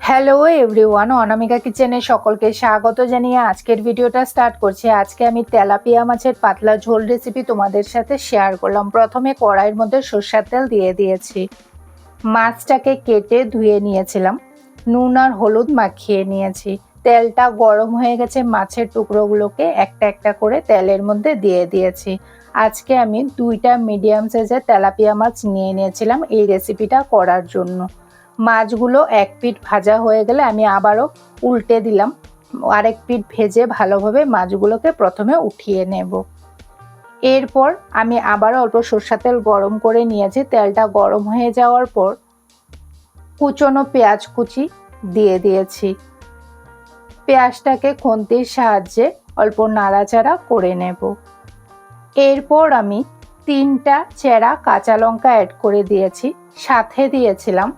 Hello everyone অনামিকা কিচেনে সকলকে স্বাগত জানিয়ে আজকের ভিডিওটা স্টার্ট করছি। আজকে আমি তেলাপিয়া মাছের পাতলা ঝোল রেসিপি তোমাদের সাথে শেয়ার করলাম। প্রথমে কড়াইয়ের মধ্যে সর্ষের তেল দিয়ে দিয়েছি। মাছটাকে কেটে ধুয়ে নিয়েছিলাম। নুন আর হলুদ মাখিয়ে নিয়েছি। তেলটা গরম হয়ে গেছে, মাছের টুকরোগুলোকে একটা একটা করে তেলের মধ্যে দিয়ে দিয়েছি। আজকে আমি দুইটা মিডিয়াম সাইজের তেলাপিয়া মাছ নিয়ে নিয়েছিলাম এই রেসিপিটা করার জন্য। মাছগুলো এক পিঠ ভাজা হয়ে গেলে আমি আবারও উল্টে দিলাম। আরেক পিঠ ভেজে ভালোভাবে মাছগুলোকে প্রথমে উঠিয়ে নেব। এরপর আমি আবার অল্প সর্ষা তেল গরম করে নিয়েছি। তেলটা গরম হয়ে যাওয়ার পর কুচনো পেঁয়াজ কুচি দিয়ে দিয়েছি। পেঁয়াজটাকে খুন্তির সাহায্যে অল্প নাড়াচাড়া করে নেব। এরপর আমি তিনটা চেরা কাঁচা লঙ্কা অ্যাড করে দিয়েছি। সাথে দিয়েছিলাম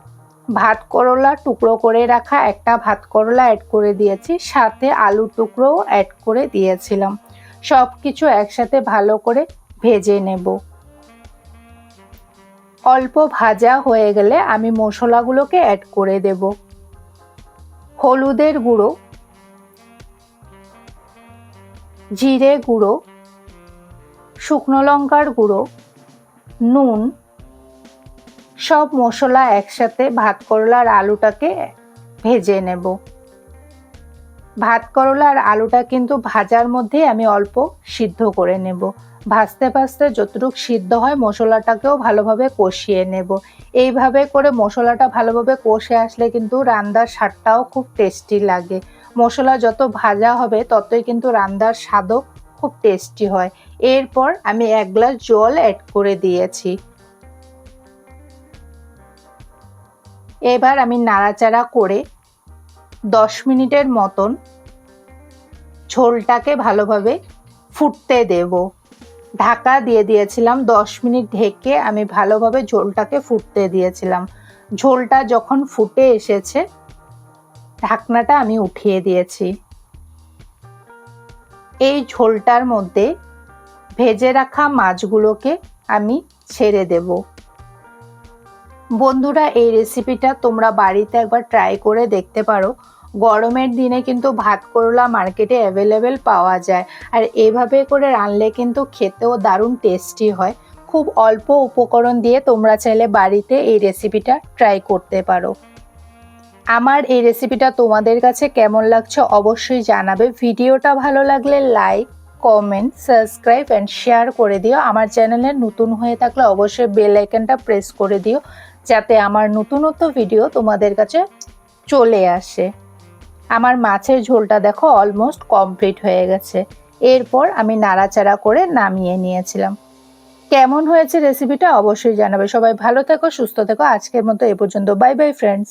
ভাত করলা টুকরো করে রাখা একটা ভাত করলা অ্যাড করে দিয়েছি। সাথে আলু টুকরোও অ্যাড করে দিয়েছিলাম। সব কিছু একসাথে ভালো করে ভেজে নেব। অল্প ভাজা হয়ে গেলে আমি মশলাগুলোকে অ্যাড করে দেব। হলুদের গুঁড়ো জিরে গুঁড়ো, শুকনো লঙ্কার গুঁড়ো, নুন, সব মশলা একসাথে ভাত করলার আলুটাকে ভেজে নেব। ভাত করলা আর আলুটা কিন্তু ভাজার মধ্যে আমি অল্প সিদ্ধ করে নেব। ভাজতে ভাজতে যতটুকু সিদ্ধ হয় মশলাটাকেও ভালোভাবে কষিয়ে নেব। এইভাবে করে মশলাটা ভালোভাবে কষে আসলে কিন্তু রান্নার স্বাদটাও খুব টেস্টি লাগে। মশলা যত ভাজা হবে, ততই কিন্তু রান্নার স্বাদও খুব টেস্টি হয়। এরপর আমি এক গ্লাস জল অ্যাড করে দিয়েছি। এবার আমি নাড়াচাড়া করে দশ মিনিটের মতন ঝোলটাকে ভালোভাবে ফুটতে দেব। ঢাকা দিয়ে দিয়েছিলাম, দশ মিনিট ঢেকে আমি ভালোভাবে ঝোলটাকে ফুটতে দিয়েছিলাম। ঝোলটা যখন ফুটে এসেছে ঢাকনাটা আমি উঠিয়ে দিয়েছি। এই ঝোলটার মধ্যে ভেজে রাখা মাছগুলোকে আমি ছেড়ে দেবো। বন্ধুরা, এই রেসিপিটা তোমরা বাড়িতে একবার ট্রাই করে দেখতে পারো। গরমের দিনে কিন্তু ভাত করলা মার্কেটে অ্যাভেলেবেল পাওয়া যায়। আর এভাবে করে রানলে কিন্তু খেতেও দারুণ টেস্টি হয়। খুব অল্প উপকরণ দিয়ে তোমরা চাইলে বাড়িতে এই রেসিপিটা ট্রাই করতে পারো। আমার এই রেসিপিটা তোমাদের কাছে কেমন লাগছে অবশ্যই জানাবে। ভিডিওটা ভালো লাগলে like comment subscribe and share করে দিও। আমার চ্যানেলে নতুন হয়ে থাকলে অবশ্যই বেল আইকনটা প্রেস করে দিও, যাতে আমার নতুনত্ব ভিডিও তোমাদের কাছে চলে আসে। আমার মাছের ঝোলটা দেখো অলমোস্ট কমপ্লিট হয়ে গেছে। এরপর আমি নাড়াচাড়া করে নামিয়ে নিয়েছিলাম। কেমন হয়েছে রেসিপিটা অবশ্যই জানাবে। সবাই ভালো থেকো, সুস্থ থেকো। আজকের মতো এ পর্যন্ত। Bye bye friends